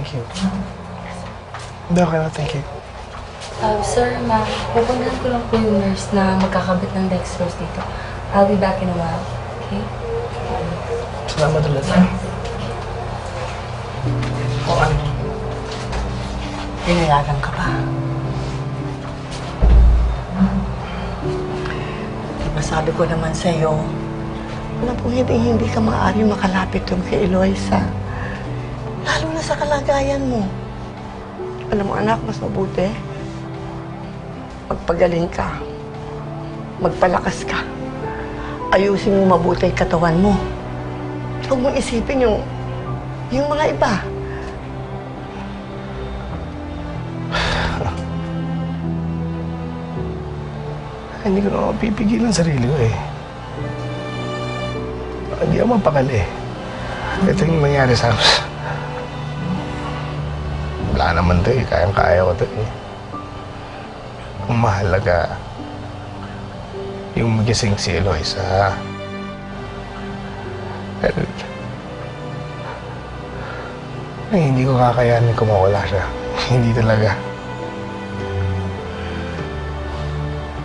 Thank you. Hindi, okay na. Thank you. Uh, sir, ma'am, pupuntahan ko lang po yung nurse na magkakabit ng dextrose dito. I'll be back in a while. Okay? Salamat ulit. O ano? Pinayagan ka ba? Diba sabi ko naman sa'yo, na kung hindi, hindi ka maaari makalapit doon kay Eloisa. Lalo na sa kalagayan mo. Alam mo anak, mas mabuti. Magpagaling ka. Magpalakas ka. Ayusin mo mabuti yung katawan mo. Huwag mong isipin yung, yung mga iba. Hindi ko na mapipigil ang sarili ko eh. Hindi ako mapakali. Ito yung nangyari sa amin. Wala naman to eh. Kayang-kaya ko to eh. Ang mahalaga, yung magising si Eloisa. Pero, ay, hindi ko kakayanin kung mawala siya. hindi talaga.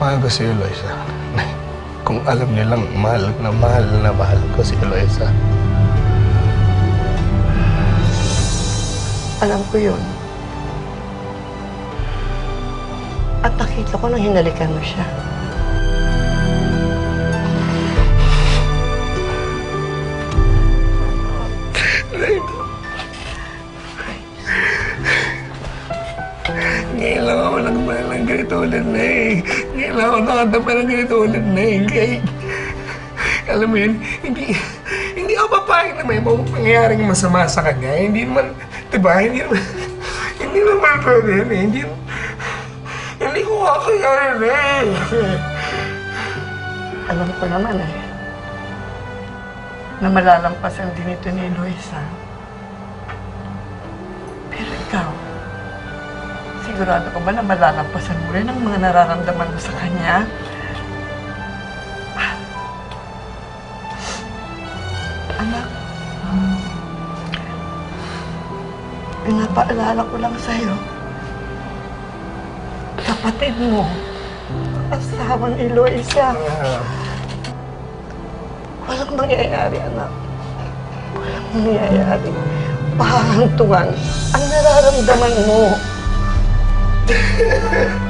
Mahal ko si Eloisa. Kung alam niyo lang, mahal na mahal na mahal ko si Eloisa. Alam ko yun. At ko nang hinalikan mo siya. Ngayon lang ako nagmahal ng ganito ulit na eh. Ngayon lang ako nakatapa ng ganito ulit na eh. Kaya, alam mo yun, hindi, hindi ako papayag na may mga pangyayaring masama sa kanya. Hindi naman, di ba, hindi naman, hindi naman pwede yun eh. Hindi, hindi ko kakayanin eh. Alam ko naman eh. Na malalampasan din ito ni Luisa. Pero ikaw, sigurado ka ba na malalampasan mo rin ang mga nararamdaman mo sa kanya? Anak, pinapaalala ko lang sa'yo. Kapatid mo, asawang Eloisa. Walang mangyayari, anak. Walang mangyayari. Pahantungan ang nararamdaman mo.